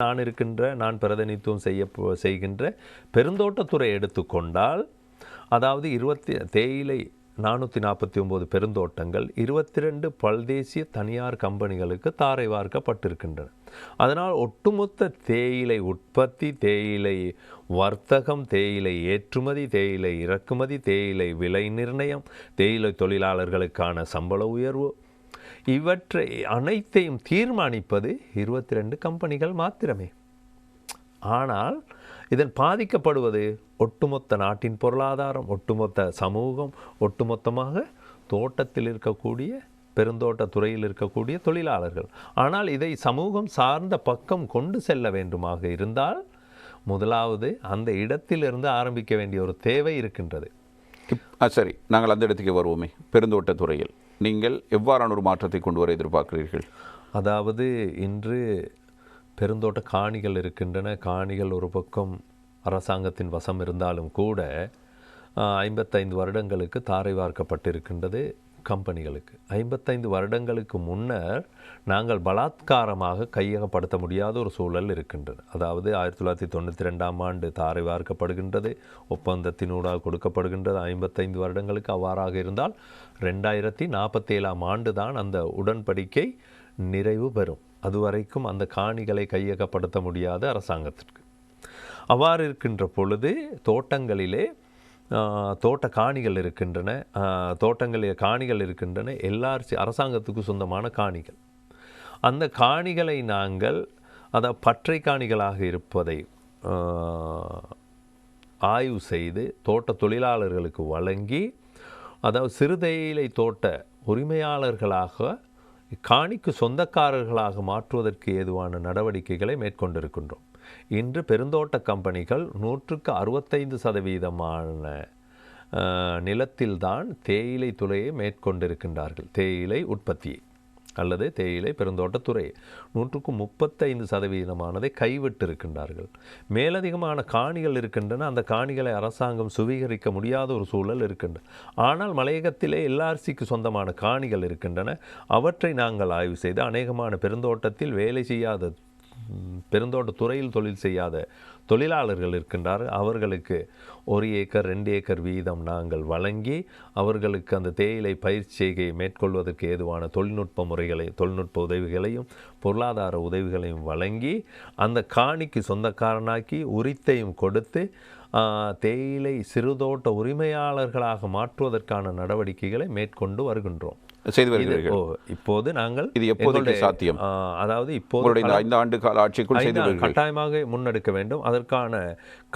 நான் இருக்கின்ற நான் பிரதிநிதித்துவம் செய்ய செய்கின்ற பெருந்தோட்டத்துறை எடுத்துக்கொண்டால் அதாவது இருபத்தி தேயிலை நானூற்றி நாற்பத்தி ஒம்பது பெருந்தோட்டங்கள் இருபத்தி ரெண்டு பல்தேசிய தனியார் கம்பெனிகளுக்கு தாரை வார்க்கப்பட்டிருக்கின்றன. அதனால் ஒட்டுமொத்த தேயிலை உற்பத்தி தேயிலை வர்த்தகம் தேயிலை ஏற்றுமதி தேயிலை இறக்குமதி தேயிலை விலை நிர்ணயம் தேயிலை தொழிலாளர்களுக்கான சம்பள உயர்வு இவற்றை அனைத்தையும் தீர்மானிப்பது இருபத்தி ரெண்டு கம்பெனிகள் மாத்திரமே. ஆனால் இதன் பாதிக்கப்படுவது ஒட்டுமொத்த நாட்டின் பொருளாதாரம் ஒட்டுமொத்த சமூகம் ஒட்டுமொத்தமாக தோட்டத்தில் இருக்கக்கூடிய பெருந்தோட்ட துறையில் இருக்கக்கூடிய தொழிலாளர்கள். ஆனால் இதை சமூகம் சார்ந்த பக்கம் கொண்டு செல்ல வேண்டுமாக இருந்தால் முதலாவது அந்த இடத்திலிருந்து ஆரம்பிக்க வேண்டிய ஒரு தேவை இருக்கின்றது. ஆ சரி. நாங்கள் அந்த இடத்துக்கு வருவோமே. பெருந்தோட்ட துறையில். நீங்கள் எவ்வாறான ஒரு மாற்றத்தை கொண்டு வர எதிர்பார்க்கிறீர்கள்? அதாவது இன்று பெருந்தோட்ட காணிகள் இருக்கின்றன. காணிகள் ஒரு பக்கம் அரசாங்கத்தின் வசம் இருந்தாலும் கூட ஐம்பத்தைந்து வருடங்களுக்கு தாரை வார்க்கப்பட்டிருக்கின்றது. கம்பெனிகளுக்கு. ஐம்பத்தைந்து வருடங்களுக்கு முன்னர் நாங்கள் பலாத்காரமாக கையகப்படுத்த முடியாத ஒரு சூழல் இருக்கின்றது. அதாவது ஆயிரத்தி தொள்ளாயிரத்தி தொண்ணூற்றி ரெண்டாம் ஆண்டு தாரை வார்க்கப்படுகின்றது ஒப்பந்தத்தினூடாக கொடுக்கப்படுகின்றது. ஐம்பத்தைந்து வருடங்களுக்கு அவ்வாறாக இருந்தால் ரெண்டாயிரத்தி நாற்பத்தேழாம் ஆண்டு தான் அந்த உடன்படிக்கை நிறைவு பெறும். அதுவரைக்கும் அந்த காணிகளை கையகப்படுத்த முடியாத அரசாங்கத்திற்கு. அவ்வாறு இருக்கின்ற பொழுது தோட்டங்களிலே தோட்ட காணிகள் இருக்கின்றன. தோட்டங்களில் காணிகள் இருக்கின்றன. எல்ஆர்சி அரசாங்கத்துக்கு சொந்தமான காணிகள். அந்த காணிகளை நாங்கள் அதை பற்றை காணிகளாக இருப்பதை ஆய்வு செய்து தோட்ட தொழிலாளர்களுக்கு வழங்கி அதாவது சிறுதேயிலை தோட்ட உரிமையாளர்களாக காணிக்கு சொந்தக்காரர்களாக மாற்றுவதற்கு ஏதுவான நடவடிக்கைகளை மேற்கொண்டிருக்கின்றோம். இன்று பெருந்தோட்ட கம்பெனிகள் நூற்றுக்கு அறுபத்தைந்து சதவீதமான நிலத்தில்தான் தேயிலை துறையை மேற்கொண்டிருக்கின்றார்கள். தேயிலை உற்பத்தியை. அல்லது தேயிலை பெருந்தோட்டத்துறை. நூற்றுக்கு முப்பத்தைந்து சதவீதமானதை கைவிட்டிருக்கின்றார்கள். மேலதிகமான காணிகள் இருக்கின்றன. அந்த காணிகளை அரசாங்கம் சுவீகரிக்க முடியாத ஒரு சூழல் இருக்கின்றன ஆனால் மலையகத்திலே எல்ஆர்சிக்கு சொந்தமான காணிகள் இருக்கின்றன. அவற்றை நாங்கள் ஆய்வு செய்து அநேகமான பெருந்தோட்டத்தில் வேலை செய்யாத பெருந்தோட்ட துறையில் தொழில் செய்யாத தொழிலாளர்கள் இருக்கின்றார்கள் அவர்களுக்கு ஒரு ஏக்கர் ரெண்டு ஏக்கர் வீதம் நாங்கள் வழங்கி அவர்களுக்கு அந்த தேயிலை பயிர் செய்கையை மேற்கொள்வதற்கு ஏதுவான தொழில்நுட்ப முறைகளை தொழில்நுட்ப உதவிகளையும் பொருளாதார உதவிகளையும் வழங்கி அந்த காணிக்கு சொந்தக்காரனாக்கி உரித்தையும் கொடுத்து தேயிலை சிறுதோட்ட உரிமையாளர்களாக மாற்றுவதற்கான நடவடிக்கைகளை மேற்கொண்டு வருகின்றோம். செய்து வருகிறீர்கள். இப்போது நாங்கள் இது எங்களுடைய, சாத்தியம்? அதாவது இப்போது ஐந்து ஆண்டு கால ஆட்சிக்குள் செய்து கட்டாயமாக முன்னெடுக்க வேண்டும். அதற்கான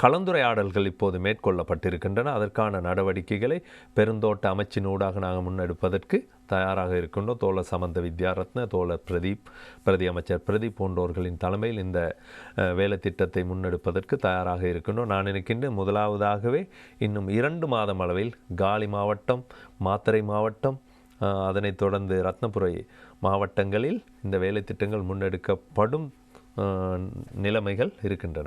கலந்துரையாடல்கள் இப்போது மேற்கொள்ளப்பட்டிருக்கின்றன. அதற்கான நடவடிக்கைகளை பெருந்தோட்ட அமைச்சினூடாக நாங்கள் முன்னெடுப்பதற்கு தயாராக இருக்கின்றோம். தோழர் சமந்த வித்யாரத்ன தோழர் பிரதீப் பிரதி அமைச்சர் பிரதீப் போன்றோர்களின் தலைமையில் இந்த வேலைத்திட்டத்தை வேலை திட்டத்தை முன்னெடுப்பதற்கு தயாராக இருக்கின்றோம். நான் நினைக்கின்றேன் முதலாவதாகவே இன்னும் இரண்டு மாதம் அளவில் காலி மாவட்டம் மாத்தறை மாவட்டம் அதனைத் தொடர்ந்து ரத்னபுரை மாவட்டங்களில் இந்த வேலை திட்டங்கள் முன்னெடுக்கப்படும் நிலைமைகள் இருக்கின்றன.